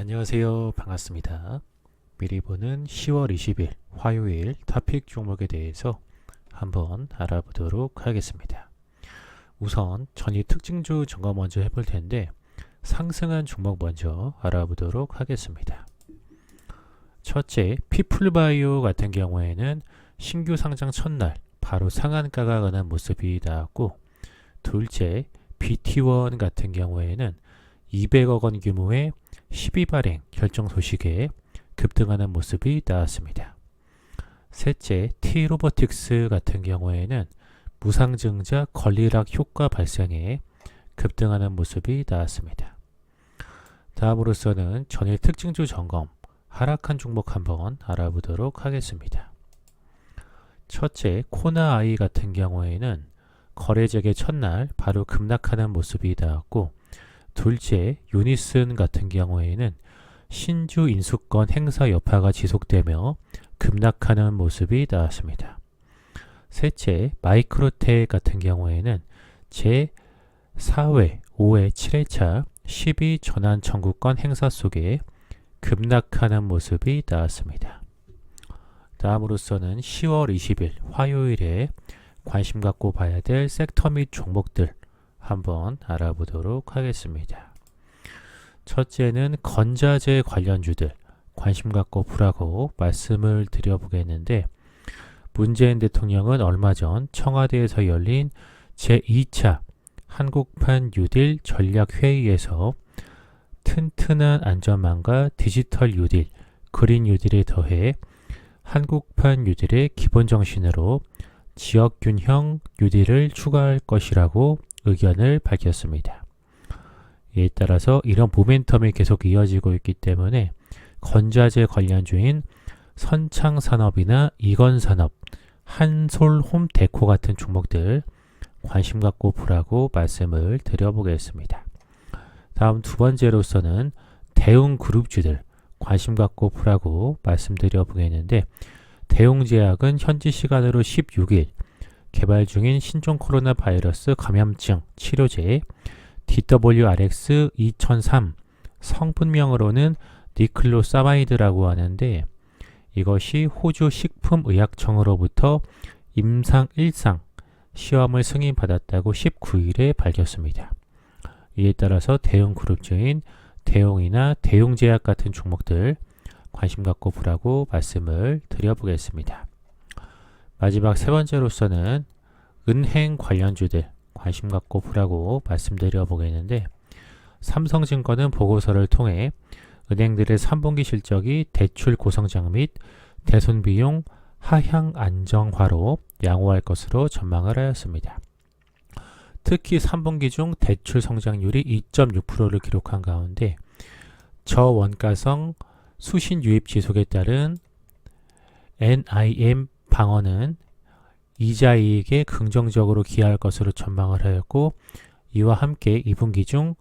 안녕하세요. 반갑습니다. 미리 보는 10월 20일 화요일 토픽 종목에 대해서 한번 알아보도록 하겠습니다. 우선 전일 특징주 점검 먼저 해볼 텐데 상승한 종목 먼저 알아보도록 하겠습니다. 첫째, 피플바이오 같은 경우에는 신규 상장 첫날 바로 상한가가 가는 모습이 나왔고 둘째, BT1 같은 경우에는 200억 원 규모의 12발행 결정 소식에 급등하는 모습이 나왔습니다. 셋째, T로보틱스 같은 경우에는 무상증자 권리락 효과 발생에 급등하는 모습이 나왔습니다. 다음으로서는 전일 특징주 점검, 하락한 종목 한번 알아보도록 하겠습니다. 첫째, 코나아이 같은 경우에는 거래적의 첫날 바로 급락하는 모습이 나왔고 둘째, 유니슨 같은 경우에는 신주 인수권 행사 여파가 지속되며 급락하는 모습이 나왔습니다. 셋째, 마이크로텍 같은 경우에는 제 4회, 5회, 7회차 12 전환 청구권 행사 속에 급락하는 모습이 나왔습니다. 다음으로서는 10월 20일 화요일에 관심 갖고 봐야 될 섹터 및 종목들 한번 알아보도록 하겠습니다. 첫째는 건자재 관련주들 관심 갖고 보라고 말씀을 드려보겠는데 문재인 대통령은 얼마 전 청와대에서 열린 제2차 한국판 뉴딜 전략회의에서 튼튼한 안전망과 디지털 뉴딜, 그린 뉴딜에 더해 한국판 뉴딜의 기본 정신으로 지역균형 뉴딜을 추가할 것이라고 의견을 밝혔습니다. 이에 따라서 이런 모멘텀이 계속 이어지고 있기 때문에 건자재 관련주인 선창산업이나 이건산업, 한솔홈데코 같은 종목들 관심 갖고 보라고 말씀을 드려보겠습니다. 다음 두 번째로서는 대웅그룹주들 관심 갖고 보라고 말씀드려 보겠는데 대웅제약은 현지 시간으로 16일 개발 중인 신종 코로나 바이러스 감염증 치료제 DWRX 2003 성분명으로는 니클로사마이드라고 하는데 이것이 호주 식품의약청으로부터 임상 1상 시험을 승인받았다고 19일에 밝혔습니다. 이에 따라서 대형 그룹주인 대용이나 대용제약 같은 종목들 관심 갖고 보라고 말씀을 드려보겠습니다. 마지막 세 번째로서는 은행 관련주들 관심 갖고 보라고 말씀드려 보겠는데 삼성증권은 보고서를 통해 은행들의 3분기 실적이 대출 고성장 및 대손 비용 하향 안정화로 양호할 것으로 전망을 하였습니다. 특히 3분기 중 대출 성장률이 2.6%를 기록한 가운데 저원가성 수신 유입 지속에 따른 NIM 방어는 이자 이익에 긍정적으로 기여할 것으로 전망을 하였고 이와 함께 2분기 중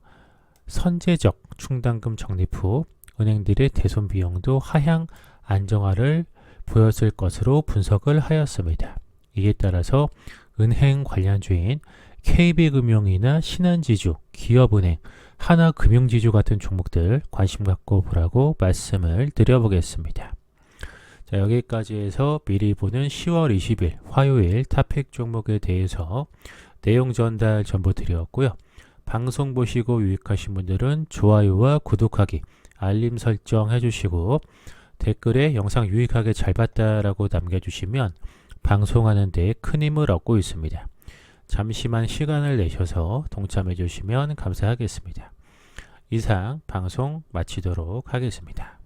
선제적 충당금 적립 후 은행들의 대손 비용도 하향 안정화를 보였을 것으로 분석을 하였습니다. 이에 따라서 은행 관련주인 KB금융이나 신한지주, 기업은행, 하나금융지주 같은 종목들 관심 갖고 보라고 말씀을 드려보겠습니다. 자, 여기까지 해서 미리 보는 10월 20일 화요일 탑픽 종목에 대해서 내용 전달 전부 드렸고요. 방송 보시고 유익하신 분들은 좋아요와 구독하기, 알림 설정 해주시고 댓글에 영상 유익하게 잘 봤다라고 남겨주시면 방송하는 데 큰 힘을 얻고 있습니다. 잠시만 시간을 내셔서 동참해 주시면 감사하겠습니다. 이상 방송 마치도록 하겠습니다.